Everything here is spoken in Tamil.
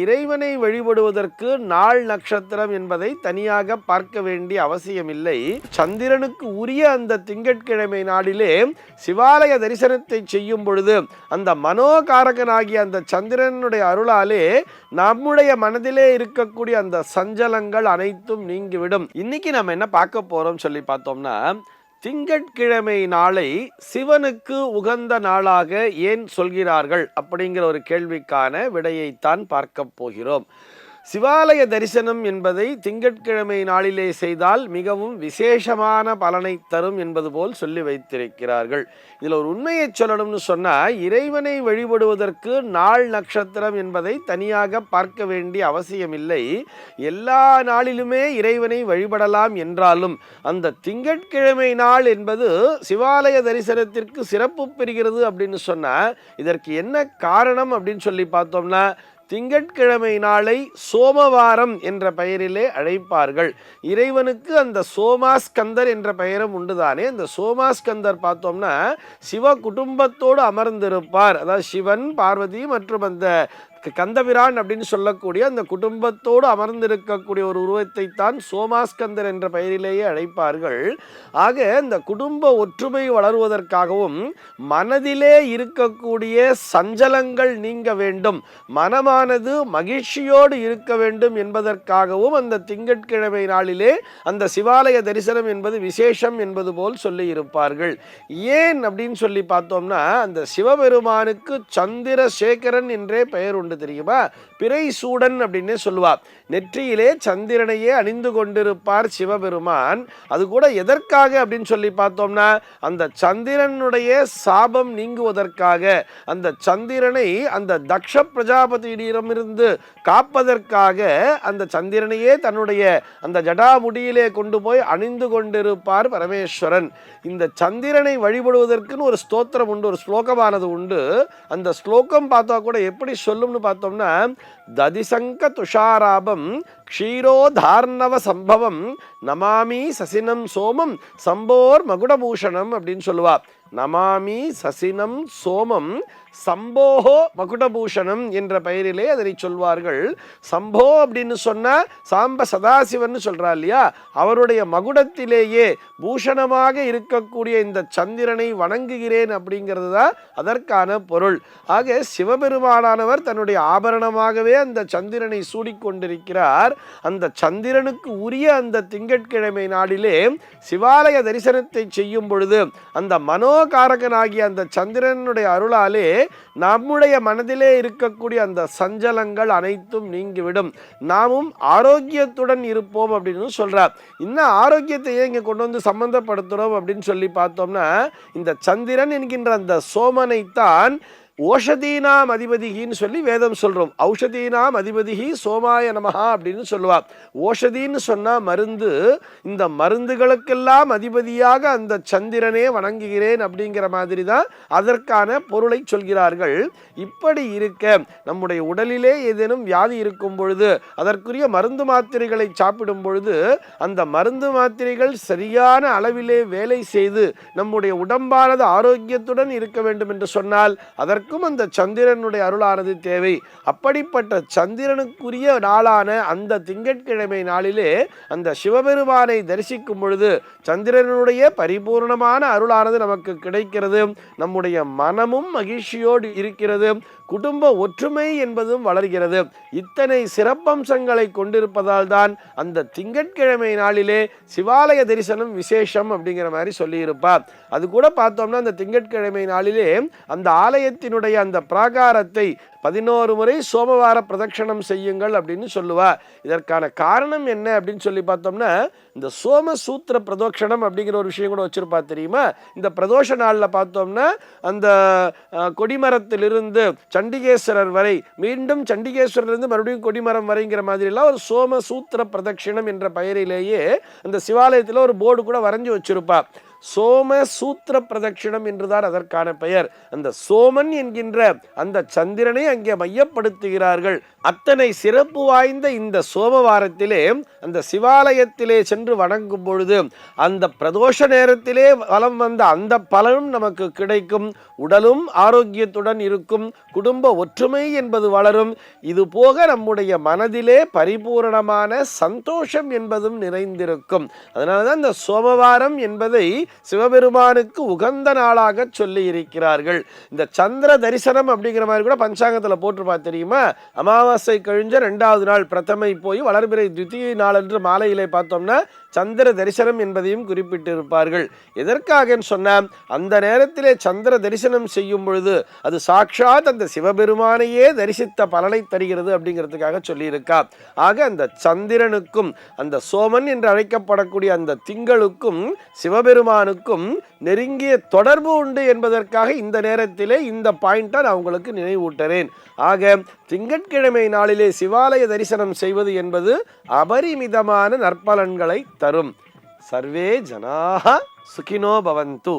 இறைவனை வழிபடுவதற்கு நாள் நட்சத்திரம் என்பதை தனியாக பார்க்க வேண்டிய அவசியமில்லை. சந்திரனுக்கு உரிய அந்த திங்கட்கிழமை நாளிலே சிவாலய தரிசனத்தை செய்யும் பொழுது அந்த மனோகாரகனாகிய அந்த சந்திரனுடைய அருளாலே நம்முடைய மனதிலே இருக்கக்கூடிய அந்த சஞ்சலங்கள் அனைத்தும் நீங்கிவிடும். இன்னைக்கு நம்ம என்ன பார்க்க போறோம் சொல்லி பார்த்தோம்னா திங்கட்கிழமை நாளை சிவனுக்கு உகந்த நாளாக ஏன் சொல்கிறார்கள் அப்படிங்கிற ஒரு கேள்விக்கான விடையைத்தான் பார்க்க போகிறோம். சிவாலய தரிசனம் என்பதை திங்கட்கிழமை நாளிலே செய்தால் மிகவும் விசேஷமான பலனை தரும் என்பது போல் சொல்லி வைத்திருக்கிறார்கள். இதில் ஒரு உண்மையை சொல்லணும்னு சொன்னால் இறைவனை வழிபடுவதற்கு நாள் நட்சத்திரம் என்பதை தனியாக பார்க்க வேண்டிய அவசியமில்லை. எல்லா நாளிலுமே இறைவனை வழிபடலாம் என்றாலும் அந்த திங்கட்கிழமை நாள் என்பது சிவாலய தரிசனத்திற்கு சிறப்பு பெறுகிறது அப்படின்னு சொன்னால் இதற்கு என்ன காரணம் அப்படின்னு சொல்லி பார்த்தோம்னா திங்கட்கிழமை நாளை சோமவாரம் என்ற பெயரிலே அழைப்பார்கள். இறைவனுக்கு அந்த சோமாஸ்கந்தர் என்ற பெயரும் உண்டுதானே? அந்த சோமாஸ்கந்தர் பார்த்தோம்னா சிவ குடும்பத்தோடு அமர்ந்திருப்பார். அதாவது சிவன் பார்வதி மற்றும் அந்த கந்தபிரான் அப்படின்னு சொல்லக்கூடிய அந்த குடும்பத்தோடு அமர்ந்திருக்கக்கூடிய ஒரு உருவத்தை தான் சோமாஸ்கந்தர் என்ற பெயரிலேயே அழைப்பார்கள். ஆக இந்த குடும்ப ஒற்றுமை வளருவதற்காகவும் மனதிலே இருக்கக்கூடிய சஞ்சலங்கள் நீங்க வேண்டும். மனமானது மகிழ்ச்சியோடு இருக்க வேண்டும் என்பதற்காகவும் அந்த திங்கட்கிழமை நாளிலே அந்த சிவாலய தரிசனம் என்பது விசேஷம் என்பது போல் சொல்லி இருப்பார்கள் ஏன் அப்படின்னு சொல்லி பார்த்தோம்னா அந்த சிவபெருமானுக்கு சந்திரசேகரன் என்றே பெயர் உண்டு தெரியுமா? பிறை சூடன் அப்படின்னு சொல்லுவா. நெற்றியிலே சந்திரனையே அணிந்து கொண்டிருப்பார் சிவபெருமான். அது கூட எதற்காக அப்படின்னு சொல்லி பார்த்தோம்னா அந்த சந்திரனுடைய சாபம் நீங்குவதற்காக. அந்த சந்திரனை அந்த தக்ஷ பிரஜாபதியிடமிருந்து காப்பதற்காக அந்த சந்திரனையே தன்னுடைய அந்த ஜடாமுடியிலே கொண்டு போய் அணிந்து கொண்டிருப்பார் பரமேஸ்வரன். இந்த சந்திரனை வழிபடுவதற்குன்னு ஒரு ஸ்தோத்திரம் உண்டு ஒரு ஸ்லோகமானது உண்டு. அந்த ஸ்லோகம் பார்த்தா கூட எப்படி சொல்லும்னு பார்த்தோம்னா ததிசங்க துஷாராபம் க்ஷீரோதார்ணவ சம்பவம் நமாமி சசினம் சோமம் சம்போர் மகுடபூஷணம் அப்படின்னு சொல்லுவா. நமாமி சசினம் சோமம் சம்போஹோ மகுடபூஷணம் என்ற பெயரிலே அதனை சொல்வார்கள். சம்போ அப்படின்னு சொன்னால் சாம்ப சதாசிவன் சொல்கிறா இல்லையா? அவருடைய மகுடத்திலேயே பூஷணமாக இருக்கக்கூடிய இந்த சந்திரனை வணங்குகிறேன் அப்படிங்கிறது தான் அதற்கான பொருள். ஆக சிவபெருமானானவர் தன்னுடைய ஆபரணமாகவே அந்த சந்திரனை சூடிக்கொண்டிருக்கிறார். அந்த சந்திரனுக்கு உரிய அந்த திங்கட்கிழமை நாளிலே சிவாலய தரிசனத்தை செய்யும் பொழுது அந்த மனோகாரகனாகிய அந்த சந்திரனுடைய அருளாலே நம்முடைய மனதிலே இருக்கக்கூடிய அந்த சஞ்சலங்கள் அனைத்தும் நீங்கிவிடும். நாமும் ஆரோக்கியத்துடன் இருப்போம் அப்படின்னு சொல்கிறார் இன்னும் ஆரோக்கியத்தை ஏன் இங்கே கொண்டு வந்து சம்மந்தப்படுத்துகிறோம் அப்படின்னு சொல்லி பார்த்தோம்னா இந்த சந்திரன் என்கின்ற அந்த சோமனைத்தான் ஓஷதீனாம் அதிபதிகின்னு சொல்லி வேதம் சொல்கிறோம் ஔஷதீனாம் அதிபதிகி சோமாய நமகா அப்படின்னு சொல்லுவாள் ஓஷதின்னு சொன்னால் மருந்து இந்த மருந்துகளுக்கெல்லாம் அதிபதியாக அந்த சந்திரனே வணங்குகிறேன் அப்படிங்கிற மாதிரி தான் அதற்கான பொருளை சொல்கிறார்கள். இப்படி இருக்க நம்முடைய உடலிலே ஏதேனும் வியாதி இருக்கும் பொழுது அதற்குரிய மருந்து மாத்திரைகளை சாப்பிடும் பொழுது அந்த மருந்து மாத்திரைகள் சரியான அளவிலே வேலை செய்து நம்முடைய உடம்பானது ஆரோக்கியத்துடன் இருக்க வேண்டும் என்று சொன்னால் அதற்கு அதற்கும் அந்த சந்திரனுடைய அருளானது தேவை. அப்படிப்பட்ட சந்திரனுக்குரிய நாளான அந்த திங்கட்கிழமை நாளிலே அந்த சிவபெருமானை தரிசிக்கும் பொழுது சந்திரனுடைய பரிபூர்ணமான அருளானது நமக்கு கிடைக்கிறது. நம்முடைய மனமும் மகிழ்ச்சியோடு இருக்கிறது. குடும்ப ஒற்றுமை என்பதும் வளர்கிறது. இத்தனை சிறப்பம்சங்களை கொண்டிருப்பதால் தான் அந்த திங்கட்கிழமை நாளிலே சிவாலய தரிசனம் விசேஷம் அப்படிங்கிற மாதிரி சொல்லியிருப்பார். அது கூட பார்த்தோம்னா அந்த திங்கட்கிழமை நாளிலே அந்த ஆலயத்தினுடைய அந்த பிராகாரத்தை பதினோரு முறை சோமவார பிரதட்சணம் செய்யுங்கள் அப்படின்னு சொல்லுவா இதற்கான காரணம் என்ன அப்படின்னு சொல்லி பார்த்தோம்னா இந்த சோம சூத்திர பிரதோஷணம் அப்படிங்கிற ஒரு விஷயம் கூட வச்சிருப்பா தெரியுமா? இந்த பிரதோஷ நாளில் பார்த்தோம்னா அந்த கொடிமரத்திலிருந்து சண்டிகேஸ்வரர் வரை மீண்டும் சண்டிகேஸ்வரர்லேருந்து மறுபடியும் கொடிமரம் வரைங்கிற மாதிரிலாம் ஒரு சோம சூத்திர பிரதட்சிணம் என்ற பெயரிலேயே அந்த சிவாலயத்தில் ஒரு போர்டு கூட வரைஞ்சி வச்சுருப்பா சோம சூத்திர பிரதட்சிணம் என்றுதான் அதற்கான பெயர். அந்த சோமன் என்கின்ற அந்த சந்திரனை அங்கே மையப்படுத்துகிறார்கள். அத்தனை சிறப்பு வாய்ந்த இந்த சோமவாரத்திலே அந்த சிவாலயத்திலே சென்று வணங்கும் பொழுது அந்த பிரதோஷ நேரத்திலே வலம் வந்த அந்த பலனும் நமக்கு கிடைக்கும். உடலும் ஆரோக்கியத்துடன் இருக்கும். குடும்ப ஒற்றுமை என்பது வளரும். இது போக நம்முடைய மனதிலே பரிபூரணமான சந்தோஷம் என்பதும் நிறைந்திருக்கும். அதனால தான் இந்த சோமவாரம் என்பதை சிவபெருமானுக்கு உகந்த நாளாக சொல்லி இருக்கிறார்கள் இந்த சந்திர தரிசனம் அப்படிங்கிற மாதிரி கூட பஞ்சாங்கத்தில் போட்டிருப்பா தெரியுமா? அமாவாசை கழிஞ்ச ரெண்டாவது நாள் பிரதமை போய் வளர்பிறை துதியை நாளன்று மாலையிலே பார்த்தோம்னா சந்திர தரிசனம் என்பதையும் குறிப்பிட்டிருப்பார்கள். எதற்காக சொன்னா அந்த நேரத்திலே சந்திர தரிசனம் செய்யும் பொழுது அது சாட்சாத் அந்த சிவபெருமானையே தரிசித்த பலனை தருகிறது அப்படிங்கிறதுக்காக சொல்லியிருக்கா. ஆக அந்த சந்திரனுக்கும் அந்த சோமன் என்று அழைக்கப்படக்கூடிய அந்த திங்களுக்கும் சிவபெருமான் சிவபெருமானுக்கும் நெருங்கிய தொடர்பு உண்டு என்பதற்காக இந்த நேரத்திலே இந்த பாயிண்டை நான் உங்களுக்கு நினைவூட்டுறேன். ஆக திங்கட்கிழமை நாளிலே சிவாலய தரிசனம் செய்வது என்பது அபரிமிதமான நற்பலன்களை தரும். சர்வே ஜனாக சுகினோ பவந்து.